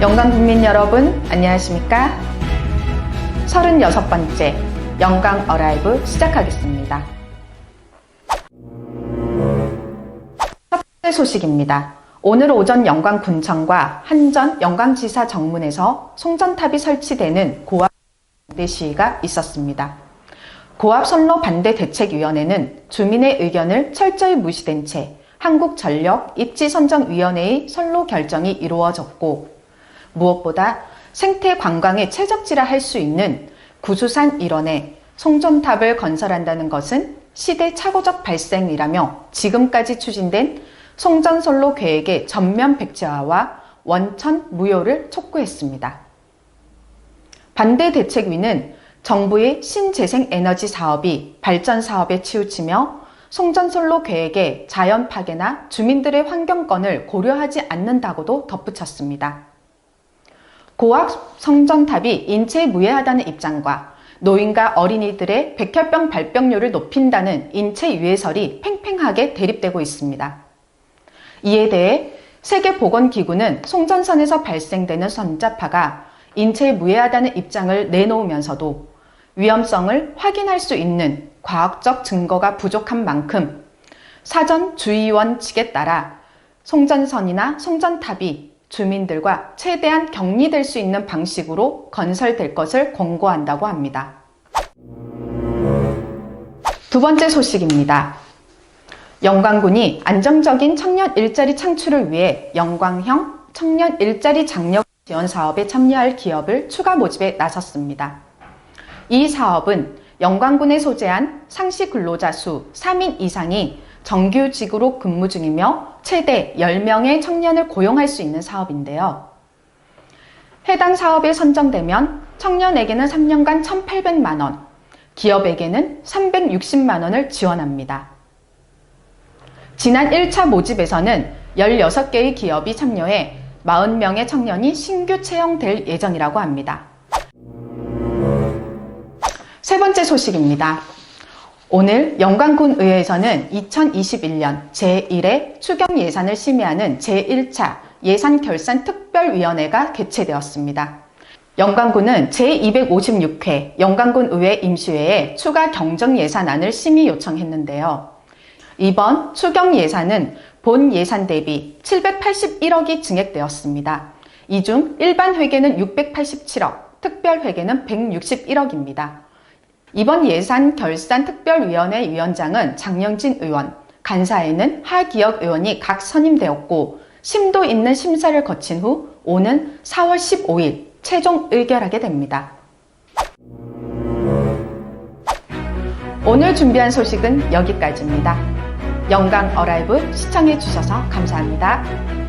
영광 국민 여러분, 안녕하십니까? 36번째 영광 어라이브 시작하겠습니다. 첫 번째 소식입니다. 오늘 오전 영광 군청과 한전 영광지사 정문에서 송전탑이 설치되는 고압 반대 시위가 있었습니다. 고압 선로 반대 대책위원회는 주민의 의견을 철저히 무시된 채 한국전력 입지선정위원회의 선로 결정이 이루어졌고 무엇보다 생태 관광의 최적지라 할 수 있는 구수산 일원에 송전탑을 건설한다는 것은 시대착오적 발생이라며 지금까지 추진된 송전선로 계획의 전면 백지화와 원천 무효를 촉구했습니다. 반대 대책위는 정부의 신재생 에너지 사업이 발전 사업에 치우치며 송전선로 계획의 자연 파괴나 주민들의 환경권을 고려하지 않는다고도 덧붙였습니다. 고압 성전탑이 인체에 무해하다는 입장과 노인과 어린이들의 백혈병 발병률을 높인다는 인체 유해설이 팽팽하게 대립되고 있습니다. 이에 대해 세계보건기구는 송전선에서 발생되는 전자파가 인체에 무해하다는 입장을 내놓으면서도 위험성을 확인할 수 있는 과학적 증거가 부족한 만큼 사전 주의원 측에 따라 송전선이나 송전탑이 주민들과 최대한 격리될 수 있는 방식으로 건설될 것을 권고한다고 합니다. 두 번째 소식입니다. 영광군이 안정적인 청년 일자리 창출을 위해 영광형 청년 일자리 장려 지원 사업에 참여할 기업을 추가 모집에 나섰습니다. 이 사업은 영광군에 소재한 상시 근로자 수 3인 이상이 정규직으로 근무 중이며 최대 10명의 청년을 고용할 수 있는 사업인데요. 해당 사업에 선정되면 청년에게는 3년간 1,800만 원, 기업에게는 360만 원을 지원합니다. 지난 1차 모집에서는 16개의 기업이 참여해 40명의 청년이 신규 채용될 예정이라고 합니다. 세 번째 소식입니다. 오늘 영광군 의회에서는 2021년 제1회 추경 예산을 심의하는 제1차 예산 결산 특별위원회가 개최되었습니다. 영광군은 제256회 영광군 의회 임시회에 추가 경정 예산안을 심의 요청했는데요. 이번 추경 예산은 본 예산 대비 781억이 증액되었습니다. 이 중 일반 회계는 687억, 특별 회계는 161억입니다. 이번 예산 결산 특별위원회 위원장은 장영진 의원, 간사에는 하기혁 의원이 각 선임되었고 심도 있는 심사를 거친 후 오는 4월 15일 최종 의결하게 됩니다. 오늘 준비한 소식은 여기까지입니다. 영광 어라이브 시청해 주셔서 감사합니다.